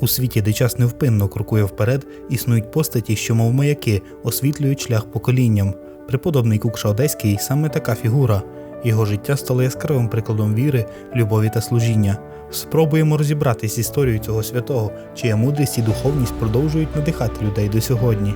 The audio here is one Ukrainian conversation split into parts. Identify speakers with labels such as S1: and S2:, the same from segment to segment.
S1: У світі, де час невпинно крокує вперед, існують постаті, що, мов маяки, освітлюють шлях поколінням. Преподобний Кукша Одеський саме така фігура. Його життя стало яскравим прикладом віри, любові та служіння. Спробуємо розібратись з історією цього святого, чия мудрість і духовність продовжують надихати людей до сьогодні.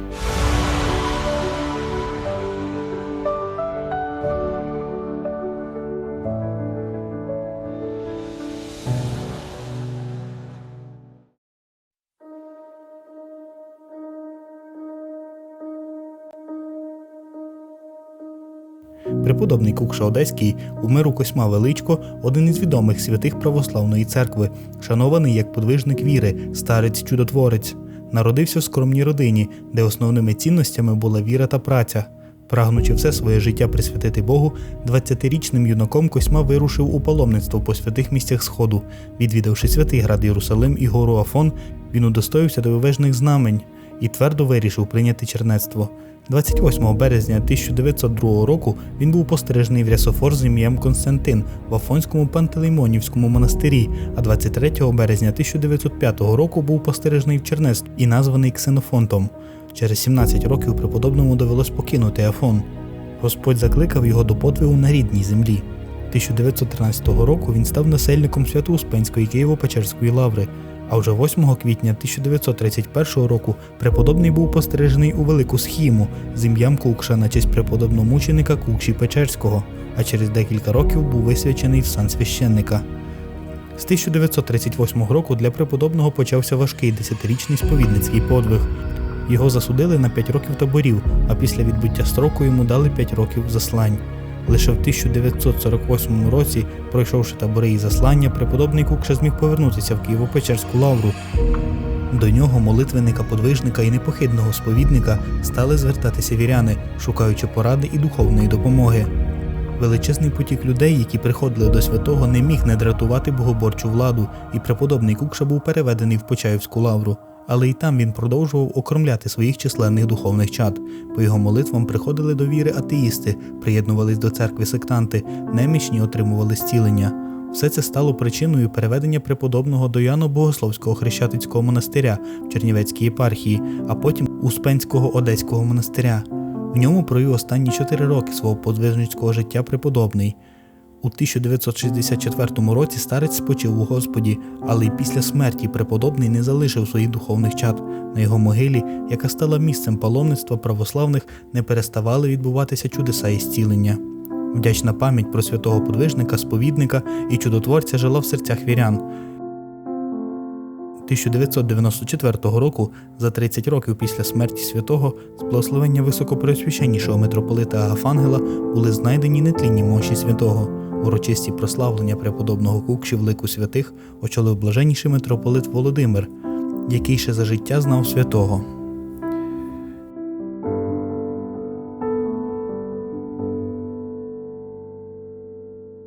S1: Преподобний Кукша Одеський умер у Косьма Величко, один із відомих святих православної церкви, шанований як подвижник віри, старець чудотворець. Народився в скромній родині, де основними цінностями була віра та праця. Прагнучи все своє життя присвятити Богу, 20-річним юнаком Косьма вирушив у паломництво по святих місцях Сходу. Відвідавши святий град Єрусалим і гору Афон, він удостоївся дивовижних знамень і твердо вирішив прийняти чернецтво. 28 березня 1902 року він був постережений в Рясофор з ім'ям Константин в Афонському Пантелеймонівському монастирі, а 23 березня 1905 року був постережений в Чернецтв і названий Ксенофонтом. Через 17 років преподобному довелось покинути Афон. Господь закликав його до подвигу на рідній землі. 1913 року він став насельником Свято-Успенської Києво-Печерської лаври, а вже 8 квітня 1931 року преподобний був постережений у Велику Схіму з ім'ям Кукша на честь преподобномученика Кукші Печерського, а через декілька років був висвячений в сан священника. З 1938 року для преподобного почався важкий десятирічний сповідницький подвиг. Його засудили на 5 років таборів, а після відбуття строку йому дали 5 років заслань. Лише в 1948 році, пройшовши табори і заслання, преподобний Кукша зміг повернутися в Києво-Печерську лавру. До нього, молитвенника, подвижника і непохидного сповідника, стали звертатися віряни, шукаючи поради і духовної допомоги. Величезний потік людей, які приходили до святого, не міг не дратувати богоборчу владу, і преподобний Кукша був переведений в Почаївську лавру. Але й там він продовжував окромляти своїх численних духовних чад. По його молитвам приходили до віри атеїсти, приєднувались до церкви сектанти, немічні отримували зцілення. Все це стало причиною переведення преподобного до Яно-Богословського хрещатицького монастиря в Чернівецькій єпархії, а потім Успенського Одеського монастиря. В ньому провів останні чотири роки свого подвижницького життя преподобний. У 1964 році старець спочив у Господі, але й після смерті преподобний не залишив своїх духовних чад. На його могилі, яка стала місцем паломництва православних, не переставали відбуватися чудеса і зцілення. Вдячна пам'ять про святого подвижника, сповідника і чудотворця жила в серцях вірян. 1994 року, за 30 років після смерті святого, з благословення високопреосвященнішого митрополита Агафангела були знайдені нетлінні мощі святого. Урочисті прославлення преподобного Кукші в лику святих очолив блаженніший митрополит Володимир, який ще за життя знав святого.